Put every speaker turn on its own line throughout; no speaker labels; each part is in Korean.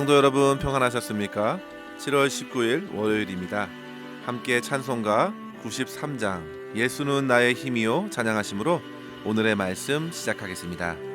성도 여러분 평안하셨습니까? 7월 19일 월요일입니다. 함께 찬송가 93장 예수는 나의 힘이요 찬양하심으로 오늘의 말씀 시작하겠습니다.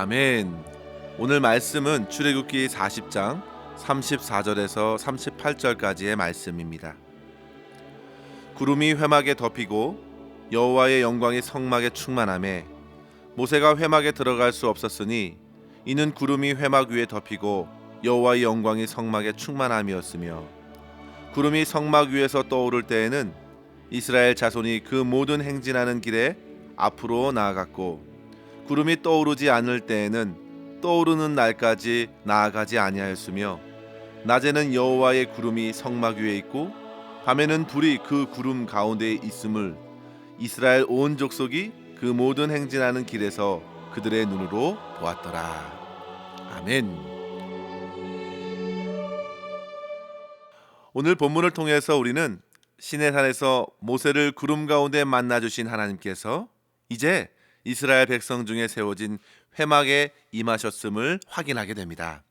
아멘. 오늘 말씀은 출애굽기 40장 34절에서 38절까지의 말씀입니다. 구름이 회막에 덮이고 여호와의 영광이 성막에 충만함에 모세가 회막에 들어갈 수 없었으니 이는 구름이 회막 위에 덮이고 여호와의 영광이 성막에 충만함이었으며 구름이 성막 위에서 떠오를 때에는 이스라엘 자손이 그 모든 행진하는 길에 앞으로 나아갔고 구름이 떠오르지 않을 때에는 떠오르는 날까지 나아가지 아니하였으며 낮에는 여호와의 구름이 성막 위에 있고 밤에는 불이 그 구름 가운데에 있음을 이스라엘 온 족속이 그 모든 행진하는 길에서 그들의 눈으로 보았더라. 아멘. 오늘 본문을 통해서 우리는
시내산에서 모세를 구름 가운데 만나 주신 하나님께서 이제 이스라엘 백성 중에 세워진 회막에 임하셨음을 확인하게 됩니다.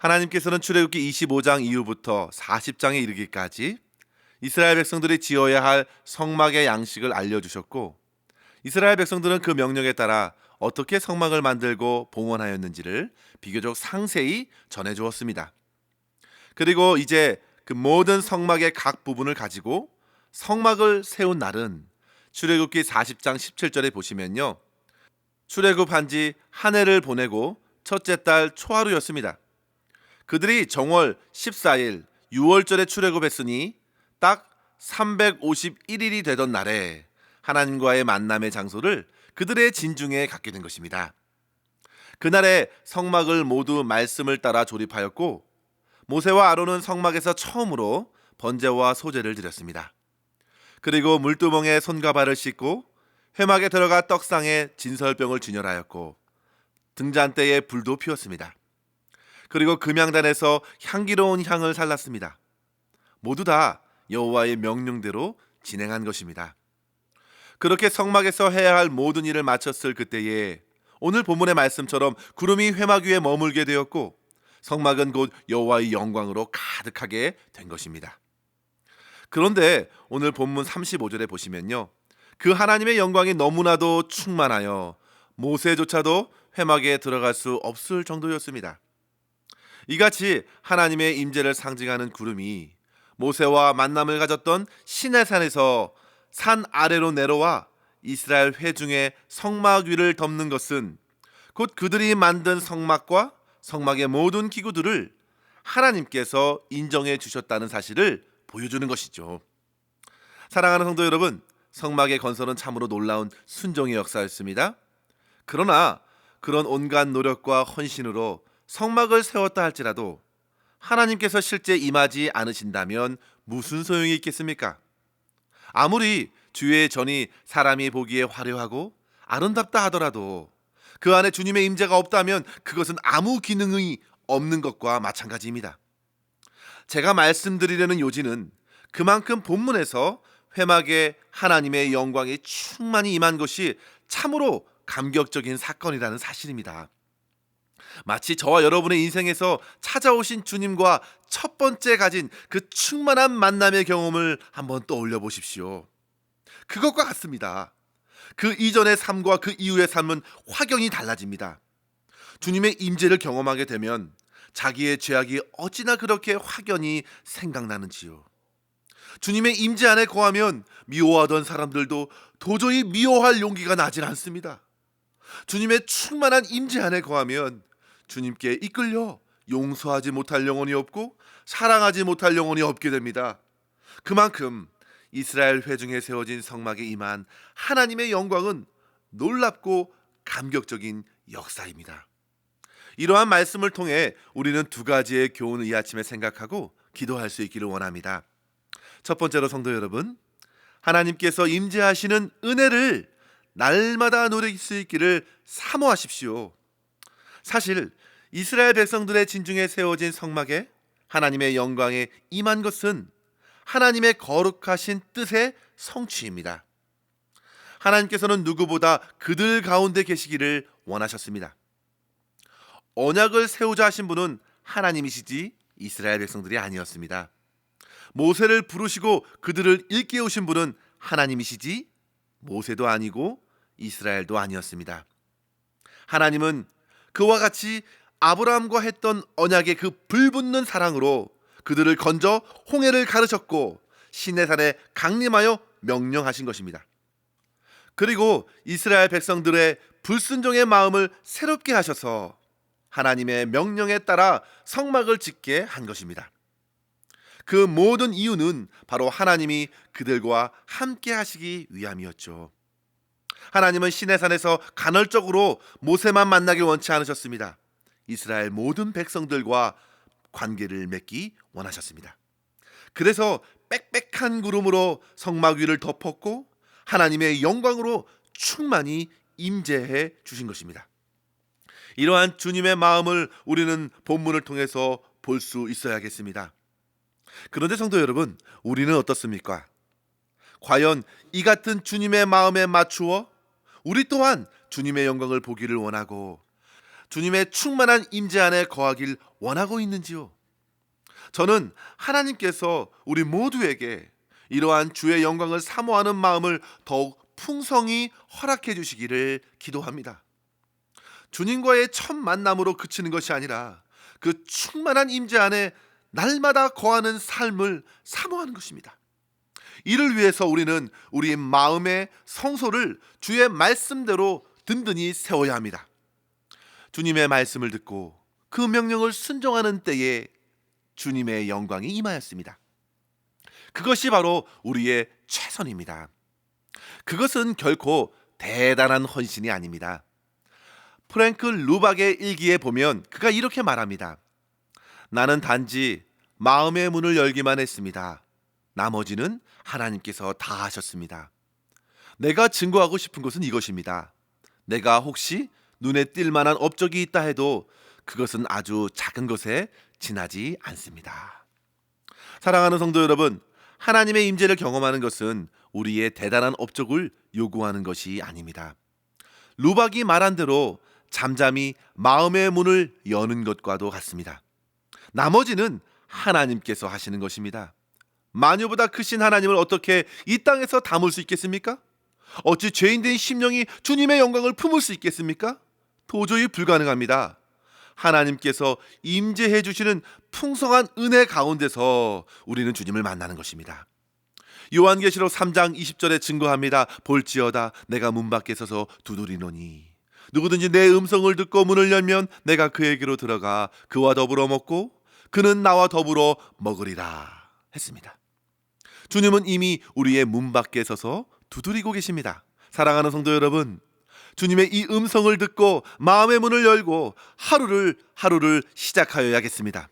하나님께서는 출애굽기 25장 이후부터 40장에 이르기까지 이스라엘 백성들이 지어야 할 성막의 양식을 알려 주셨고 이스라엘 백성들은 그 명령에 따라 어떻게 성막을 만들고 봉헌하였는지를 비교적 상세히 전해 주었습니다. 그리고 이제 그 모든 성막의 각 부분을 가지고 성막을 세운 날은 출애굽기 40장 17절에 보시면요. 출애굽한 지 한 해를 보내고 첫째 달 초하루였습니다. 그들이 정월 14일 6월절에 출애굽했으니 딱 351일이 되던 날에 하나님과의 만남의 장소를 그들의 진중에 갖게 된 것입니다. 그날에 성막을 모두 말씀을 따라 조립하였고 모세와 아론은 성막에서 처음으로 번제와 소제를 드렸습니다. 그리고 물두멍에 손과 발을 씻고 회막에 들어가 떡상에 진설병을 진열하였고 등잔대에 불도 피웠습니다. 그리고 금양단에서 향기로운 향을 살랐습니다. 모두 다 여호와의 명령대로 진행한 것입니다. 그렇게 성막에서 해야 할 모든 일을 마쳤을 그때에 오늘 본문의 말씀처럼 구름이 회막 위에 머물게 되었고 성막은 곧 여호와의 영광으로 가득하게 된 것입니다. 그런데 오늘 본문 35절에 보시면요. 그 하나님의 영광이 너무나도 충만하여 모세조차도 회막에 들어갈 수 없을 정도였습니다. 이같이 하나님의 임재를 상징하는 구름이 모세와 만남을 가졌던 시내산에서 산 아래로 내려와 이스라엘 회중의 성막 위를 덮는 것은 곧 그들이 만든 성막과 성막의 모든 기구들을 하나님께서 인정해 주셨다는 사실을 보여주는 것이죠. 사랑하는 성도 여러분, 성막의 건설은 참으로 놀라운 순종의 역사였습니다. 그러나 그런 온갖 노력과 헌신으로 성막을 세웠다 할지라도 하나님께서 실제 임하지 않으신다면 무슨 소용이 있겠습니까? 아무리 주의 전이 사람이 보기에 화려하고 아름답다 하더라도 그 안에 주님의 임재가 없다면 그것은 아무 기능이 없는 것과 마찬가지입니다. 제가 말씀드리려는 요지는 그만큼 본문에서 회막에 하나님의 영광이 충만히 임한 것이 참으로 감격적인 사건이라는 사실입니다. 마치 저와 여러분의 인생에서 찾아오신 주님과 첫 번째 가진 그 충만한 만남의 경험을 한번 떠올려 보십시오. 그것과 같습니다. 그 이전의 삶과 그 이후의 삶은 확연히 달라집니다. 주님의 임재를 경험하게 되면 자기의 죄악이 어찌나 그렇게 확연히 생각나는지요. 주님의 임재 안에 거하면 미워하던 사람들도 도저히 미워할 용기가 나질 않습니다. 주님의 충만한 임재 안에 거하면 주님께 이끌려 용서하지 못할 영혼이 없고 사랑하지 못할 영혼이 없게 됩니다. 그만큼 이스라엘 회중에 세워진 성막에 임한 하나님의 영광은 놀랍고 감격적인 역사입니다. 이러한 말씀을 통해 우리는 두 가지의 교훈을 이 아침에 생각하고 기도할 수 있기를 원합니다. 첫 번째로 성도 여러분, 하나님께서 임재하시는 은혜를 날마다 누릴 수 있기를 사모하십시오. 사실 이스라엘 백성들의 진중에 세워진 성막에 하나님의 영광에 임한 것은 하나님의 거룩하신 뜻의 성취입니다. 하나님께서는 누구보다 그들 가운데 계시기를 원하셨습니다. 언약을 세우자 하신 분은 하나님이시지 이스라엘 백성들이 아니었습니다. 모세를 부르시고 그들을 일깨우신 분은 하나님이시지 모세도 아니고 이스라엘도 아니었습니다. 하나님은 그와 같이 아브라함과 했던 언약의 그 불붙는 사랑으로 그들을 건져 홍해를 가르셨고 시내산에 강림하여 명령하신 것입니다. 그리고 이스라엘 백성들의 불순종의 마음을 새롭게 하셔서 하나님의 명령에 따라 성막을 짓게 한 것입니다. 그 모든 이유는 바로 하나님이 그들과 함께 하시기 위함이었죠. 하나님은 시내산에서 간헐적으로 모세만 만나길 원치 않으셨습니다. 이스라엘 모든 백성들과 관계를 맺기 원하셨습니다. 그래서 빽빽한 구름으로 성막 위를 덮었고 하나님의 영광으로 충만히 임재해 주신 것입니다. 이러한 주님의 마음을 우리는 본문을 통해서 볼 수 있어야겠습니다. 그런데 성도 여러분, 우리는 어떻습니까? 과연 이 같은 주님의 마음에 맞추어 우리 또한 주님의 영광을 보기를 원하고 주님의 충만한 임재 안에 거하길 원하고 있는지요? 저는 하나님께서 우리 모두에게 이러한 주의 영광을 사모하는 마음을 더욱 풍성히 허락해 주시기를 기도합니다. 주님과의 첫 만남으로 그치는 것이 아니라 그 충만한 임재 안에 날마다 거하는 삶을 사모하는 것입니다. 이를 위해서 우리는 우리 마음의 성소를 주의 말씀대로 든든히 세워야 합니다. 주님의 말씀을 듣고 그 명령을 순종하는 때에 주님의 영광이 임하였습니다. 그것이 바로 우리의 최선입니다. 그것은 결코 대단한 헌신이 아닙니다. 프랭크 루박의 일기에 보면 그가 이렇게 말합니다. 나는 단지 마음의 문을 열기만 했습니다. 나머지는 하나님께서 다 하셨습니다. 내가 증거하고 싶은 것은 이것입니다. 내가 혹시 눈에 띌 만한 업적이 있다 해도 그것은 아주 작은 것에 지나지 않습니다. 사랑하는 성도 여러분, 하나님의 임재를 경험하는 것은 우리의 대단한 업적을 요구하는 것이 아닙니다. 루박이 말한 대로 잠잠히 마음의 문을 여는 것과도 같습니다. 나머지는 하나님께서 하시는 것입니다. 마녀보다 크신 하나님을 어떻게 이 땅에서 담을 수 있겠습니까? 어찌 죄인된 심령이 주님의 영광을 품을 수 있겠습니까? 도저히 불가능합니다. 하나님께서 임재해 주시는 풍성한 은혜 가운데서 우리는 주님을 만나는 것입니다. 요한계시록 3장 20절에 증거합니다. 볼지어다 내가 문 밖에 서서 두드리노니 누구든지 내 음성을 듣고 문을 열면 내가 그에게로 들어가 그와 더불어 먹고 그는 나와 더불어 먹으리라 했습니다. 주님은 이미 우리의 문 밖에 서서 두드리고 계십니다. 사랑하는 성도 여러분, 주님의 이 음성을 듣고 마음의 문을 열고 하루를 하루를 시작하여야겠습니다.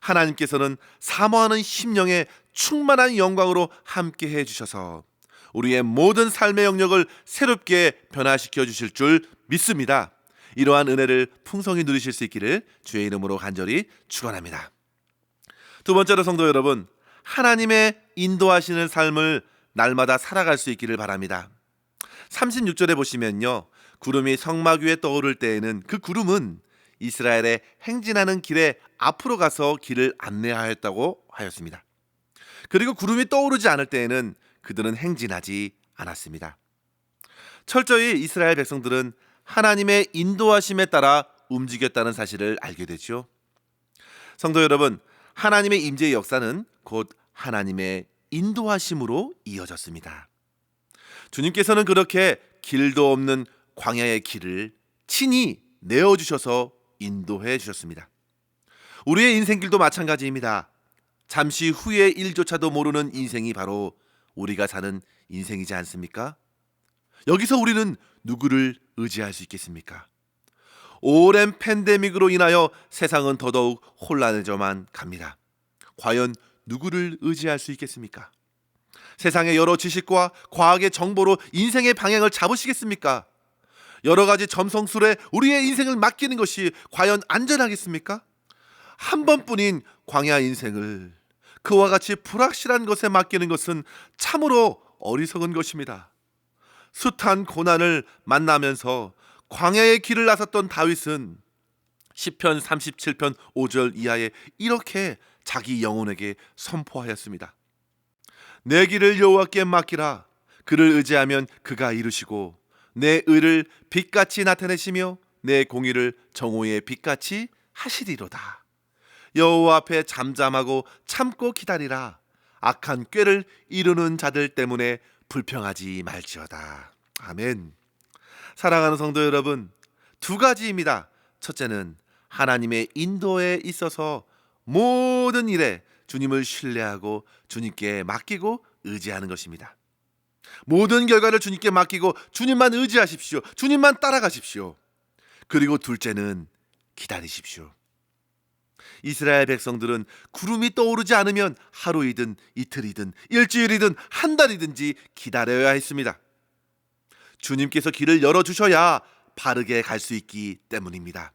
하나님께서는 사모하는 심령의 충만한 영광으로 함께 해 주셔서 우리의 모든 삶의 영역을 새롭게 변화시켜 주실 줄 믿습니다. 이러한 은혜를 풍성히 누리실 수 있기를 주의 이름으로 간절히 축원합니다. 두 번째로 성도 여러분, 하나님의 인도하시는 삶을 날마다 살아갈 수 있기를 바랍니다. 36절에 보시면요. 구름이 성막 위에 떠오를 때에는 그 구름은 이스라엘의 행진하는 길에 앞으로 가서 길을 안내하였다고 하였습니다. 그리고 구름이 떠오르지 않을 때에는 그들은 행진하지 않았습니다. 철저히 이스라엘 백성들은 하나님의 인도하심에 따라 움직였다는 사실을 알게 되죠. 성도 여러분, 하나님의 임재의 역사는 곧 하나님의 인도하심으로 이어졌습니다. 주님께서는 그렇게 길도 없는 광야의 길을 친히 내어 주셔서 인도해 주셨습니다. 우리의 인생길도 마찬가지입니다. 잠시 후의 일조차도 모르는 인생이 바로 우리가 사는 인생이지 않습니까? 여기서 우리는 누구를 의지할 수 있겠습니까? 오랜 팬데믹으로 인하여 세상은 더더욱 혼란해져만 갑니다. 과연 누구를 의지할 수 있겠습니까? 세상의 여러 지식과 과학의 정보로 인생의 방향을 잡으시겠습니까? 여러 가지 점성술에 우리의 인생을 맡기는 것이 과연 안전하겠습니까? 한 번뿐인 광야 인생을 그와 같이 불확실한 것에 맡기는 것은 참으로 어리석은 것입니다. 숱한 고난을 만나면서 광야의 길을 나섰던 다윗은 시편 37편 5절 이하에 이렇게 자기 영혼에게 선포하였습니다. 내 길을 여호와께 맡기라. 그를 의지하면 그가 이루시고 내 의를 빛같이 나타내시며 내 공의를 정오의 빛같이 하시리로다. 여호와 앞에 잠잠하고 참고 기다리라. 악한 꾀를 이루는 자들 때문에 불평하지 말지어다. 아멘. 사랑하는 성도 여러분, 두 가지입니다. 첫째는 하나님의 인도에 있어서 모든 일에 주님을 신뢰하고 주님께 맡기고 의지하는 것입니다. 모든 결과를 주님께 맡기고 주님만 의지하십시오. 주님만 따라가십시오. 그리고 둘째는 기다리십시오. 이스라엘 백성들은 구름이 떠오르지 않으면 하루이든 이틀이든 일주일이든 한 달이든지 기다려야 했습니다. 주님께서 길을 열어주셔야 바르게 갈 수 있기 때문입니다.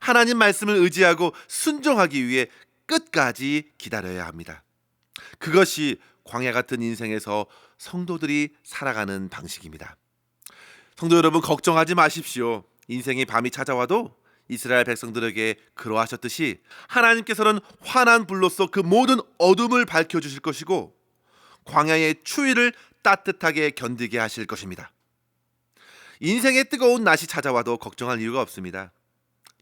하나님 말씀을 의지하고 순종하기 위해 끝까지 기다려야 합니다. 그것이 광야 같은 인생에서 성도들이 살아가는 방식입니다. 성도 여러분 걱정하지 마십시오. 인생의 밤이 찾아와도 이스라엘 백성들에게 그러하셨듯이 하나님께서는 환한 불로서 그 모든 어둠을 밝혀 주실 것이고 광야의 추위를 따뜻하게 견디게 하실 것입니다. 인생의 뜨거운 낮이 찾아와도 걱정할 이유가 없습니다.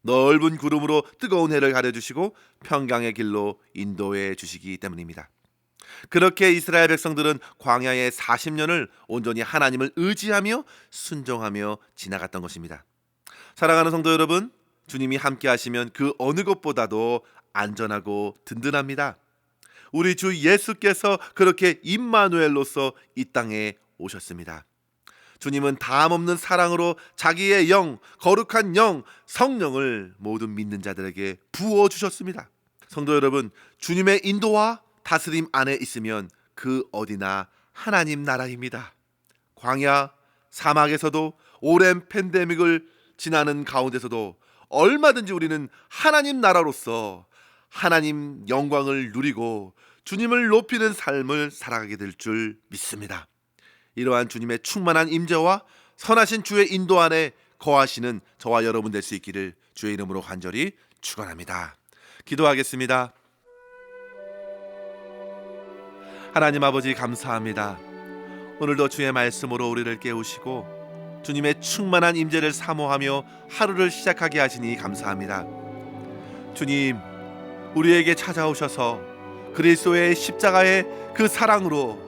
넓은 구름으로 뜨거운 해를 가려 주시고 평강의 길로 인도해 주시기 때문입니다. 그렇게 이스라엘 백성들은 광야의 40년을 온전히 하나님을 의지하며 순종하며 지나갔던 것입니다. 사랑하는 성도 여러분, 주님이 함께 하시면 그 어느 것보다도 안전하고 든든합니다. 우리 주 예수께서 그렇게 임마누엘로서 이 땅에 오셨습니다. 주님은 담없는 사랑으로 자기의 영, 거룩한 영, 성령을 모든 믿는 자들에게 부어 주셨습니다. 성도 여러분, 주님의 인도와 다스림 안에 있으면 그 어디나 하나님 나라입니다. 광야, 사막에서도 오랜 팬데믹을 지나는 가운데서도 얼마든지 우리는 하나님 나라로서 하나님 영광을 누리고 주님을 높이는 삶을 살아가게 될 줄 믿습니다. 이러한 주님의 충만한 임재와 선하신 주의 인도 안에 거하시는 저와 여러분 될 수 있기를 주의 이름으로 간절히 축원합니다. 기도하겠습니다. 하나님 아버지 감사합니다. 오늘도 주의 말씀으로 우리를 깨우시고 주님의 충만한 임재를 사모하며 하루를 시작하게 하시니 감사합니다. 주님, 우리에게 찾아오셔서 그리스도의 십자가의 그 사랑으로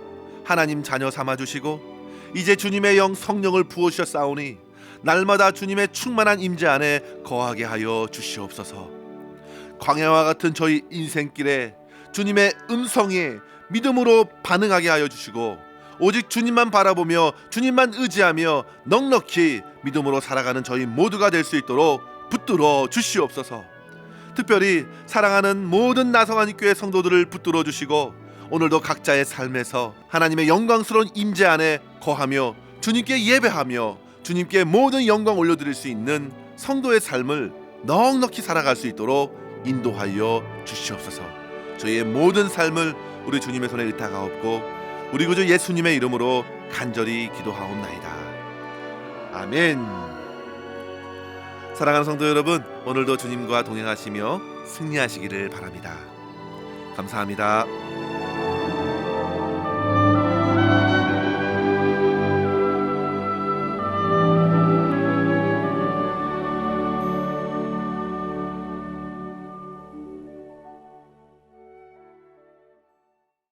하나님 자녀 삼아 주시고 이제 주님의 영 성령을 부어 주셨사오니 날마다 주님의 충만한 임재 안에 거하게 하여 주시옵소서. 광야와 같은 저희 인생길에 주님의 음성에 믿음으로 반응하게 하여 주시고 오직 주님만 바라보며 주님만 의지하며 넉넉히 믿음으로 살아가는 저희 모두가 될 수 있도록 붙들어 주시옵소서. 특별히 사랑하는 모든 나성한 교회 성도들을 붙들어 주시고 오늘도 각자의 삶에서 하나님의 영광스러운 임재 안에 거하며 주님께 예배하며 주님께 모든 영광 올려드릴 수 있는 성도의 삶을 넉넉히 살아갈 수 있도록 인도하여 주시옵소서. 저희의 모든 삶을 우리 주님의 손에 의탁하옵고 우리 구주 예수님의 이름으로 간절히 기도하옵나이다. 아멘. 사랑하는 성도 여러분, 오늘도 주님과 동행하시며 승리하시기를 바랍니다. 감사합니다.